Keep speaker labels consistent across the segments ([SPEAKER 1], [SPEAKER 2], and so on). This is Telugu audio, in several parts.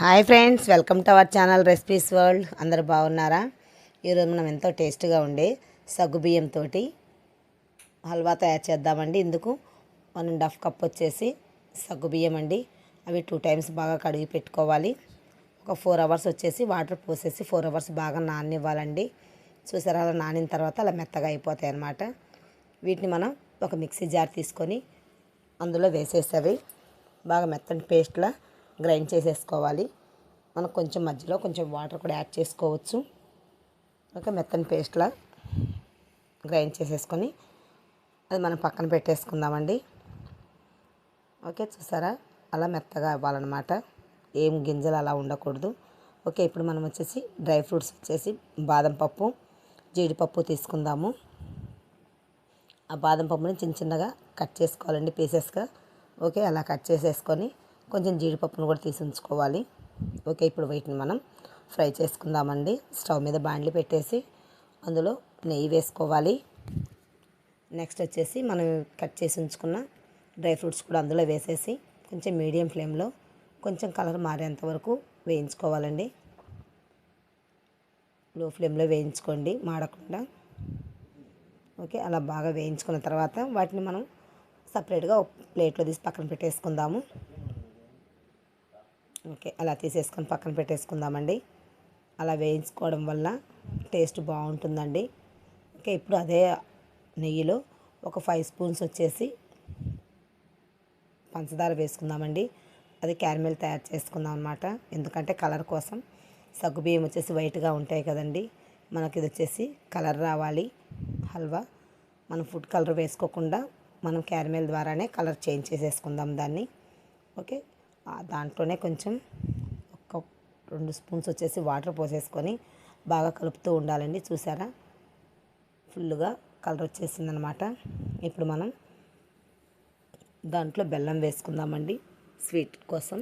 [SPEAKER 1] Hi friends welcome to our channel recipes world అందరు బాగున్నారా? ఈరోజు మనం ఎంతో టేస్ట్గా ఉండే సగ్గుబియ్యంతో హల్వా తయారు చేద్దామండి. ఇందుకు వన్ అండ్ హాఫ్ కప్ వచ్చేసి సగ్గుబియ్యం అండి. అవి టూ టైమ్స్ బాగా కడిగి పెట్టుకోవాలి. ఒక ఫోర్ అవర్స్ వచ్చేసి వాటర్ పోసేసి ఫోర్ అవర్స్ బాగా నాననివ్వాలండి. చూసారా అలా నానిన తర్వాత అలా మెత్తగా అయిపోతాయి అన్నమాట. వీటిని మనం ఒక మిక్సీ జార్ తీసుకొని అందులో వేసేసేవి. బాగా మెత్తని పేస్ట్లా గ్రైండ్ చేసేసుకోవాలి. మనం కొంచెం మధ్యలో కొంచెం వాటర్ కూడా యాడ్ చేసుకోవచ్చు. ఓకే మెత్తని పేస్ట్లా గ్రైండ్ చేసేసుకొని అది మనం పక్కన పెట్టేసుకుందామండి. ఓకే చూసారా? అలా మెత్తగా అవ్వాలన్నమాట. ఏం గింజలు అలా ఉండకూడదు. ఓకే ఇప్పుడు మనం వచ్చేసి డ్రై ఫ్రూట్స్ వచ్చేసి బాదం పప్పు జీడిపప్పు తీసుకుందాము. ఆ బాదం పప్పుని చిన్న చిన్నగా కట్ చేసుకోవాలండి పీసెస్గా. ఓకే అలా కట్ చేసేసుకొని కొంచెం జీడిపప్పును కూడా తీసి ఉంచుకోవాలి. ఓకే ఇప్పుడు వీటిని మనం ఫ్రై చేసుకుందామండి. స్టవ్ మీద బాండ్లు పెట్టేసి అందులో నెయ్యి వేసుకోవాలి. నెక్స్ట్ వచ్చేసి మనం కట్ చేసి ఉంచుకున్న డ్రై ఫ్రూట్స్ కూడా అందులో వేసేసి కొంచెం మీడియం ఫ్లేమ్లో కొంచెం కలర్ మారేంత వరకు వేయించుకోవాలండి. లో ఫ్లేమ్లో వేయించుకోండి మాడకుండా. ఓకే అలా బాగా వేయించుకున్న తర్వాత వాటిని మనం సపరేట్గా ఒక ప్లేట్లో తీసి పక్కన పెట్టేసుకుందాము. ఓకే అలా తీసేసుకొని పక్కన పెట్టేసుకుందామండి. అలా వేయించుకోవడం వల్ల టేస్ట్ బాగుంటుందండి. ఓకే ఇప్పుడు అదే నెయ్యిలో ఒక ఫైవ్ స్పూన్స్ వచ్చేసి పంచదార వేసుకుందామండి. అది క్యారమెల్ తయారు చేసుకుందాం అనమాట ఎందుకంటే కలర్ కోసం సగ్గుబియ్యం వచ్చేసి వైట్గా ఉంటాయి కదండి. మనకి ఇది వచ్చేసి కలర్ రావాలి హల్వా. మనం ఫుడ్ కలర్ వేసుకోకుండా మనం క్యారమెల్ ద్వారానే కలర్ చేంజ్ చేసేసుకుందాం దాన్ని. ఓకే దాంట్లోనే కొంచెం ఒక రెండు స్పూన్స్ వచ్చేసి వాటర్ పోసేసుకొని బాగా కలుపుతూ ఉండాలండి. చూసారా? ఫుల్గా కలర్ వచ్చేసిందనమాట ఇప్పుడు మనం దాంట్లో బెల్లం వేసుకుందామండి స్వీట్ కోసం.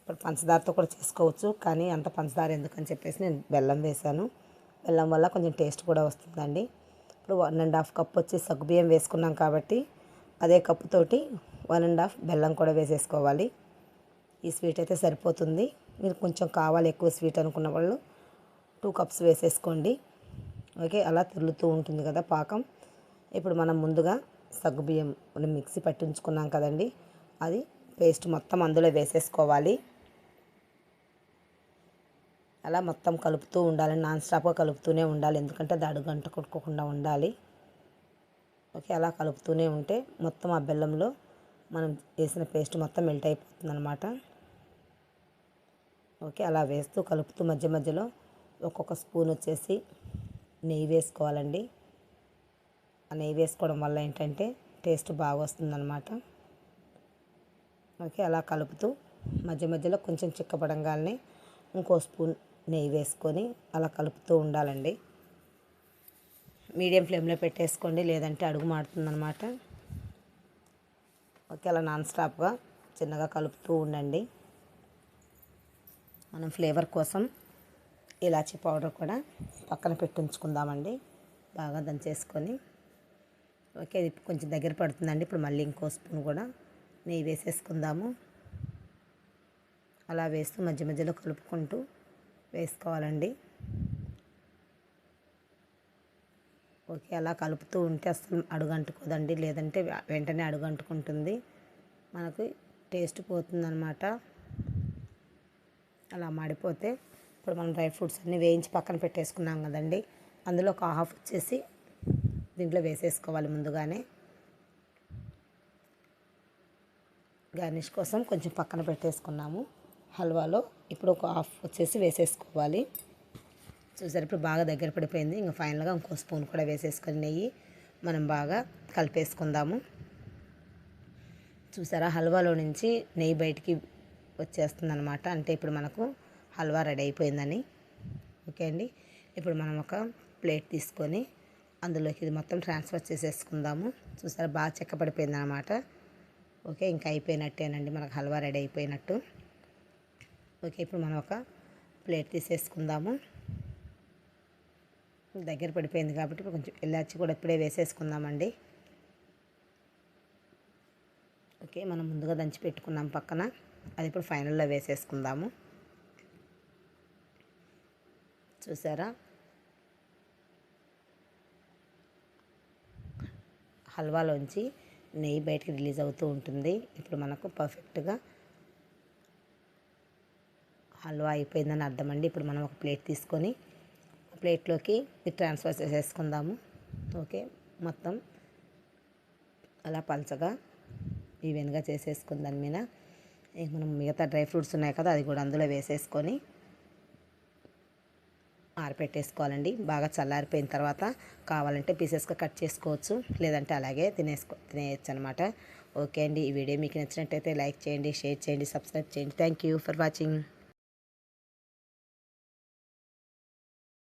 [SPEAKER 1] ఇప్పుడు పంచదారతో కూడా చేసుకోవచ్చు కానీ అంత పంచదార ఎందుకని చెప్పేసి నేను బెల్లం వేసాను బెల్లం వల్ల కొంచెం టేస్ట్ కూడా వస్తుందండి. ఇప్పుడు వన్ అండ్ హాఫ్ కప్ వచ్చి సగ్గుబియ్యం వేసుకున్నాం కాబట్టి అదే కప్పుతోటి వన్ అండ్ హాఫ్ బెల్లం కూడా వేసేసుకోవాలి. ఈ స్వీట్ అయితే సరిపోతుంది. మీరు కొంచెం కావాలి ఎక్కువ స్వీట్ అనుకున్న వాళ్ళు టూ కప్స్ వేసేసుకోండి. ఓకే అలా తిరుగుతూ ఉంటుంది కదా పాకం. ఇప్పుడు మనం ముందుగా సగ్గుబియ్యం మనం మిక్సీ పట్టించుకున్నాం కదండి. అది పేస్ట్ మొత్తం అందులో వేసేసుకోవాలి. అలా మొత్తం కలుపుతూ ఉండాలి. నాన్ స్టాప్గా కలుపుతూనే ఉండాలి. ఎందుకంటే అది అడుగంట కొట్టుకోకుండా ఉండాలి. ఓకే అలా కలుపుతూనే ఉంటే మొత్తం ఆ బెల్లంలో మనం వేసిన పేస్ట్ మొత్తం మెల్ట్ అయిపోతుంది అనమాట ఓకే అలా వేస్తూ కలుపుతూ మధ్య మధ్యలో ఒక్కొక్క స్పూన్ వచ్చేసి నెయ్యి వేసుకోవాలండి. ఆ నెయ్యి వేసుకోవడం వల్ల ఏంటంటే టేస్ట్ బాగా వస్తుందన్నమాట. ఓకే అలా కలుపుతూ మధ్య మధ్యలో కొంచెం చిక్కపడంగానే ఇంకో స్పూన్ నెయ్యి వేసుకొని అలా కలుపుతూ ఉండాలండి. మీడియం ఫ్లేమ్లో పెట్టేసుకోండి లేదంటే అడుగు మాడుతుందన్నమాట. ఓకే అలా నాన్ స్టాప్గా చిన్నగా కలుపుతూ ఉండండి. మనం ఫ్లేవర్ కోసం ఇలాచీ పౌడర్ కూడా పక్కన పెట్టించుకుందామండి. బాగా దంచేసుకొని. ఓకే ఇది కొంచెం దగ్గర పడుతుందండి. ఇప్పుడు మళ్ళీ ఇంకో స్పూన్ కూడా నెయ్యి వేసేసుకుందాము. అలా వేస్తూ మధ్య మధ్యలో కలుపుకుంటూ వేసుకోవాలండి. ఓకే అలా కలుపుతూ ఉంటే అసలు అడుగంటుకోదండి. లేదంటే వెంటనే అడుగంటుకుంటుంది. మనకు టేస్ట్ పోతుందన్నమాట. అలా మాడిపోతే ఇప్పుడు మనం డ్రై ఫ్రూట్స్ అన్నీ వేయించి పక్కన పెట్టేసుకున్నాం కదండి. అందులో ఒక హాఫ్ వచ్చేసి దీంట్లో వేసేసుకోవాలి ముందుగానే. గార్నిష్ కోసం కొంచెం పక్కన పెట్టేసుకున్నాము. హల్వాలో ఇప్పుడు ఒక హాఫ్ వచ్చేసి వేసేసుకోవాలి. చూసారు ఇప్పుడు బాగా దగ్గర పడిపోయింది. ఇంకా ఫైనల్గా ఇంకో స్పూన్ కూడా వేసేసుకొని నెయ్యి మనం బాగా కలిపేసుకుందాము. చూసారా హల్వాలో నుంచి నెయ్యి బయటికి వచ్చేస్తుంది అనమాట అంటే ఇప్పుడు మనకు హల్వా రెడీ అయిపోయిందని. ఓకే అండి. ఇప్పుడు మనం ఒక ప్లేట్ తీసుకొని అందులోకి ఇది మొత్తం ట్రాన్స్ఫర్ చేసేసుకుందాము. చూసారా బాగా చెక్కపడిపోయింది అనమాట ఓకే ఇంకా అయిపోయినట్టేనండి. మనకు హల్వా రెడీ అయిపోయినట్టు. ఓకే ఇప్పుడు మనం ఒక ప్లేట్ తీసేసుకుందాము. దగ్గర పడిపోయింది కాబట్టి ఇప్పుడు కొంచెం ఇలాచి కూడా ఇప్పుడే వేసేసుకుందామండి. ఓకే మనం ముందుగా దంచి పెట్టుకున్నాం పక్కన. అది ఇప్పుడు ఫైనల్లో వేసేసుకుందాము. చూసారా? హల్వాలోంచి నెయ్యి బయటికి రిలీజ్ అవుతూ ఉంటుంది. ఇప్పుడు మనకు పర్ఫెక్ట్గా హల్వా అయిపోయిందని అర్థం అండి ఇప్పుడు మనం ఒక ప్లేట్ తీసుకొని ప్లేట్లోకి ట్రాన్స్ఫర్ చేసేసుకుందాము. ఓకే? మొత్తం అలా పలచగా ఈవెన్గా చేసేసుకుని దాని మీద ఇక మనం మిగతా డ్రై ఫ్రూట్స్ ఉన్నాయి కదా అది కూడా అందులో వేసేసుకొని ఆరపెట్టేసుకోవాలండి. బాగా చల్లారిపోయిన తర్వాత కావాలంటే పీసెస్గా కట్ చేసుకోవచ్చు లేదంటే అలాగే తినేసుకో తినేయచ్చు అనమాట ఓకే అండి ఈ వీడియో మీకు నచ్చినట్టయితే లైక్ చేయండి షేర్ చేయండి సబ్స్క్రైబ్ చేయండి. Thank you for watching